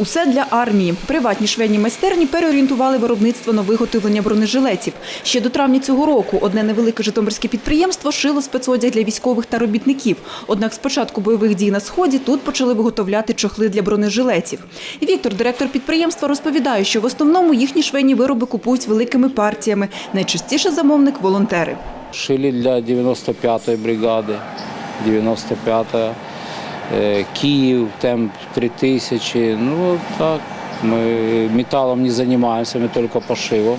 Усе для армії. Приватні швейні майстерні переорієнтували виробництво на виготовлення бронежилетів. Ще до травня цього року одне невелике житомирське підприємство шило спецодяг для військових та робітників. Однак з початку бойових дій на сході тут почали виготовляти чохли для бронежилетів. Віктор, директор підприємства, розповідає, що в основному їхні швейні вироби купують великими партіями. Найчастіше замовник волонтери. Шили для 95-ї бригади, 95-я, е, Київ, темп 3000. Ну так, ми металлом не займаємося, ми тільки пошивом.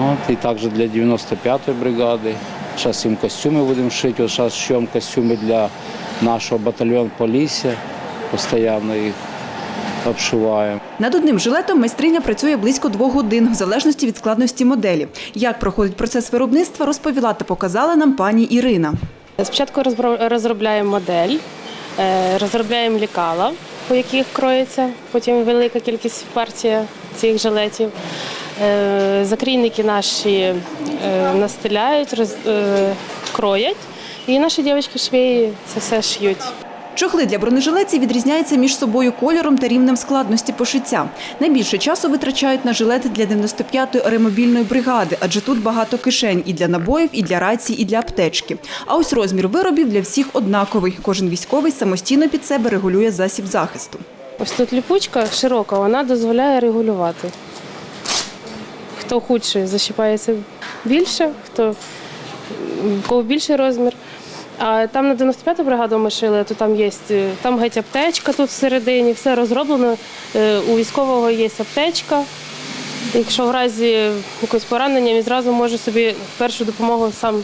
От, і також для 95-ї бригади. Зараз їм костюми будемо шити. От зараз шьємо костюми для нашого батальйону Полісся. Постійно їх обшиваємо. Над одним жилетом майстриня працює близько двох годин, в залежності від складності моделі. Як проходить процес виробництва, розповіла та показала нам пані Ірина. Спочатку розробляємо модель, е, розробляємо лікала, по яких кроється потім велика кількість партія цих жилетів. Е, Закрійники наші настиляють, настеляють, роз- е, кроять, і наші дівчатки швеї це все шиють. Чохли для бронежилетів відрізняються між собою кольором та рівнем складності пошиття. Найбільше часу витрачають на жилети для 95-ї аеромобільної бригади, адже тут багато кишень і для набоїв, і для рацій, і для аптечки. А ось розмір виробів для всіх однаковий. Кожен військовий самостійно під себе регулює засіб захисту. Ось тут ліпучка широка, вона дозволяє регулювати. Хто худший, защіпається більше, хто кого більший розмір. А там на 95-ту бригаду ми шили, то там є е, там геть аптечка тут всередині, все розроблено. Е, У військового є аптечка. Якщо в разі якогось поранення, він зразу може собі першу допомогу сам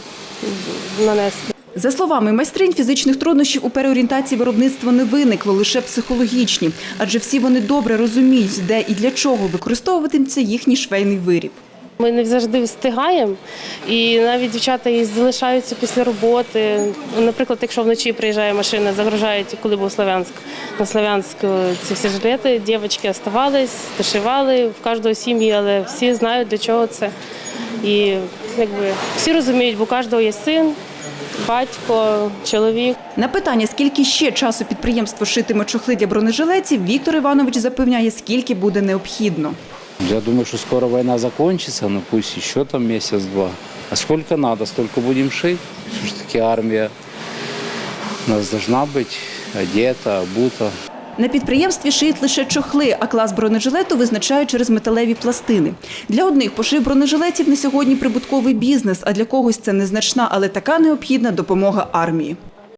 нанести. За словами майстринь, фізичних труднощів у переорієнтації виробництва не виникло, лише психологічні, адже всі вони добре розуміють, де і для чого використовуватиметься їхній швейний виріб. Ми не завжди встигаємо, і навіть дівчата і залишаються після роботи. Наприклад, якщо вночі приїжджає машина, загружають, коли був Слов'янськ, на Слов'янськ ці всі жилети, дівчатки оставались, дошивали в кожного сім'ї, але всі знають, для чого це. І якби всі розуміють, бо у кожного є син, батько, чоловік. На питання, скільки ще часу підприємство шитиме чохли для бронежилетів, Віктор Иванович запевняє, скільки буде необхідно. Я думаю, что скоро война закончится, но пусть еще там месяц-два. А сколько надо, столько будем шить. Все-таки армия у нас должна быть одета, обута. На підприємстві шиють лише чохли, а клас бронежилету визначають через металеві пластини. Для одних пошив бронежилетів на сьогодні прибутковий бізнес, а для когось це незначна, але така необхідна допомога армії.